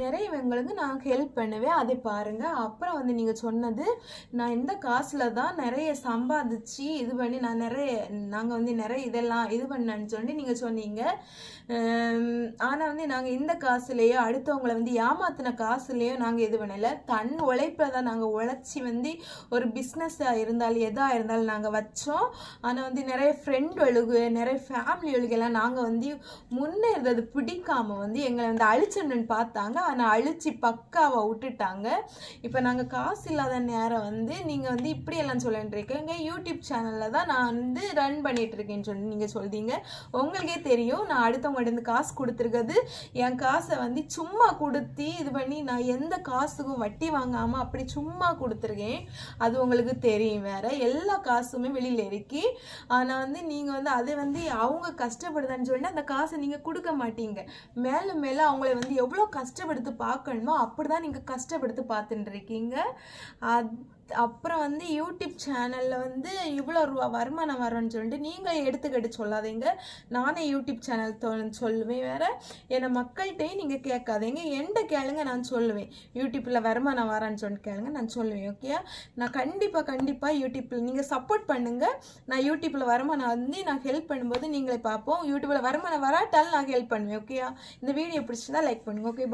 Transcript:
நிறையவங்களுக்கு நான் ஹெல்ப் பண்ணுவேன். அதை பாருங்க. அப்புறம் வந்து நீங்கள் சொன்னது நான் இந்த காசில் தான் நிறைய சம்பாதிச்சு இது பண்ணி நான் நிறைய நாங்கள் வந்து நிறைய இதெல்லாம் இது பண்ணேன்னு சொல்லி நீங்கள் சொன்னீங்க. ஆனால் வந்து நாங்கள் இந்த காசுலேயோ அடுத்தவங்களை வந்து ஏமாத்தின காசுலேயோ நாங்கள் இது பண்ணலை. தன் உழைப்பில் தான் நாங்கள் உழைச்சி வந்து ஒரு பிஸ்னஸாக இருந்தாலும் எதாக இருந்தாலும் நாங்கள் வச்சோம். ஆனால் வந்து நிறைய ஃப்ரெண்டுகளுக்கு நிறைய ஃபேமிலி ஃபேமிலிகளுக்கெல்லாம் நாங்கள் வந்து முன்னே இருந்தது பிடிக்காம வந்து எங்களை வந்து அழிச்சிடணும்னு பார்த்தாங்க. அதை அழிச்சு பக்காவை விட்டுட்டாங்க. இப்போ நாங்கள் காசு இல்லாத நேரம் வந்து நீங்கள் வந்து இப்படியெல்லாம் சொல்லிட்டு இருக்கீங்க. யூடியூப் சேனலில் தான் நான் வந்து ரன் பண்ணிகிட்ருக்கேன்னு சொல்லி நீங்கள் சொல்கிறீங்க உங்களுக்கே தெரியும் நான் அடுத்தவங்கள்ட்ட இருந்து காசு கொடுத்துருக்கிறது என் காசை வந்து சும்மா கொடுத்து இது பண்ணி நான் எந்த காசுக்கும் வட்டி வாங்காமல் அப்படி சும்மா கொடுத்துருக்கேன். அது உங்களுக்கு தெரியும் வேறு. எல்லா காசுமே வெளியில் இருக்கு. ஆனால் வந்து நீங்கள் வந்து அதை வந்து அவங்க கஷ்டப்படுதான்னு சொல்லிட்டு அந்த காசை நீங்கள் கொடுக்க மாட்டீங்க. மேலும் மேலே அவங்கள வந்து எவ்வளோ கஷ்டப்படுத்து பார்க்கணுமோ அப்படி தான் நீங்கள் கஷ்டப்படுத்து பார்த்துட்டு இருக்கீங்க அது அப்புறம் வந்து யூடியூப் சேனலில் வந்து இவ்வளோ ரூபா வருமானம் வரும்னு சொல்லிட்டு நீங்கள் எடுத்துக்கிட்டு சொல்லாதீங்க. நானே யூடியூப் சேனல் தொ சொல்லுவேன் வேறு. என்னை மக்கள்கிட்டையும் நீங்கள் கேட்காதீங்க. என்கிட்ட கேளுங்க நான் சொல்லுவேன். யூடியூப்பில் வருமானம் வரான்னு சொல்லிட்டு கேளுங்க நான் சொல்லுவேன் ஓகே நான் கண்டிப்பாக கண்டிப்பாக யூடியூப்பில் நீங்கள் சப்போர்ட் பண்ணுங்கள் நான் யூடியூப்பில் வருமானம் வந்து நான் ஹெல்ப் பண்ணும்போது நீங்களே பார்ப்போம். யூடியூப்பில் வருமானம் வராட்டாலும் நான் ஹெல்ப் பண்ணுவேன் ஓகேயா இந்த வீடியோ பிடிச்சிருந்தா லைக் பண்ணுங்கள் ஓகே